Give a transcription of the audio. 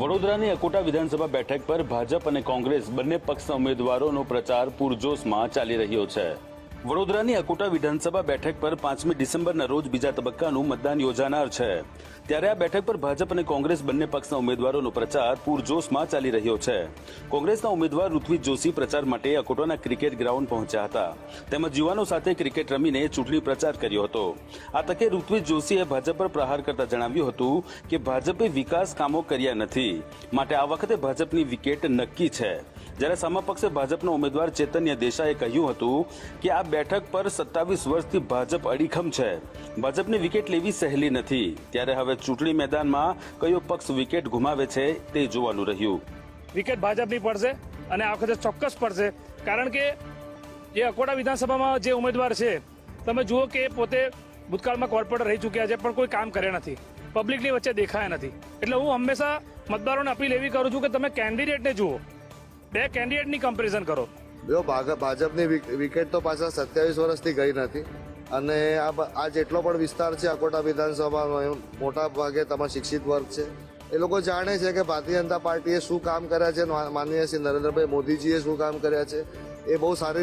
વડોદરાની અકોટા વિધાનસભા બેઠક પર ભાજપ અને કોંગ્રેસ બંને પક્ષના ઉમેદવારોનો પ્રચાર પૂરજોશમાં ચાલી રહ્યો છે. વડોદરાની અકોટા વિધાનસભા બેઠક પર પાંચમી ડિસેમ્બરના રોજ બીજા તબક્કાનું મતદાન યોજાનાર છે. ત્યારે આ બેઠક પર ભાજપ અને કોંગ્રેસ બંને પક્ષના ઉમેદવારોનો પ્રચાર પૂરજોશમાં ચાલી રહ્યો છે. કોંગ્રેસના ઉમેદવાર ઋત્વિજ જોશી પ્રચાર માટે અકોટાના ક્રિકેટ ગ્રાઉન્ડ પહોંચ્યા હતા. તેમજ યુવાનો સાથે ક્રિકેટ રમીને ચૂંટણી પ્રચાર કર્યો હતો. આ તકે ઋત્વિજ જોશીએ ભાજપ પર પ્રહાર કરતા જણાવ્યું હતું કે ભાજપે વિકાસ કામો કર્યા નથી. માટે આ વખતે ભાજપની વિકેટ નક્કી છે. જ્યારે સમપક્ષે પક્ષે ભાજપના ઉમેદવાર ચેતન્ય દેસાઈએ કહ્યું હતું કે આ બેઠક પર સત્તાવીસ વર્ષથી ભાજપ અડીખમ છે. ભાજપની વિકેટ લેવી સહેલી નથી. ત્યારે હવે ચૂંટણી મેદાનમાં કયો પક્ષ વિકેટ ગુમાવે છે તે જોવાનું રહ્યું. વિકેટ ભાજપની પડશે અને આ વખતે ચોક્કસ પડશે. કારણ કે જે અકોટા વિધાનસભામાં જે ઉમેદવાર છે, તમે જુઓ કે પોતે ભૂતકાળમાં કોર્પોરેટર રહી ચૂક્યા છે, પણ કોઈ કામ કર્યા નથી. પબ્લિકની વચ્ચે દેખાયા નથી. એટલે હું હંમેશા મતદારોને અપીલ એવી કરું છું કે તમે કેન્ડિડેટને જુઓ. બે કેન્ડિડેટની કમ્પેરિઝન કરો. જો ભાજપની વિકેટ તો પાછા સત્યાવીસ વર્ષથી ગઈ નથી. અને આ આ જેટલો પણ વિસ્તાર છે અકોટા વિધાનસભાનો મોટા ભાગે તમારા શિક્ષિત વર્ગ છે. એ લોકો જાણે છે કે ભારતીય જનતા પાર્ટીએ શું કામ કર્યા છે, મા- માનનીય શ્રી નરેન્દ્રભાઈ મોદીજીએ શું કામ કર્યા છે. એ બહુ સારી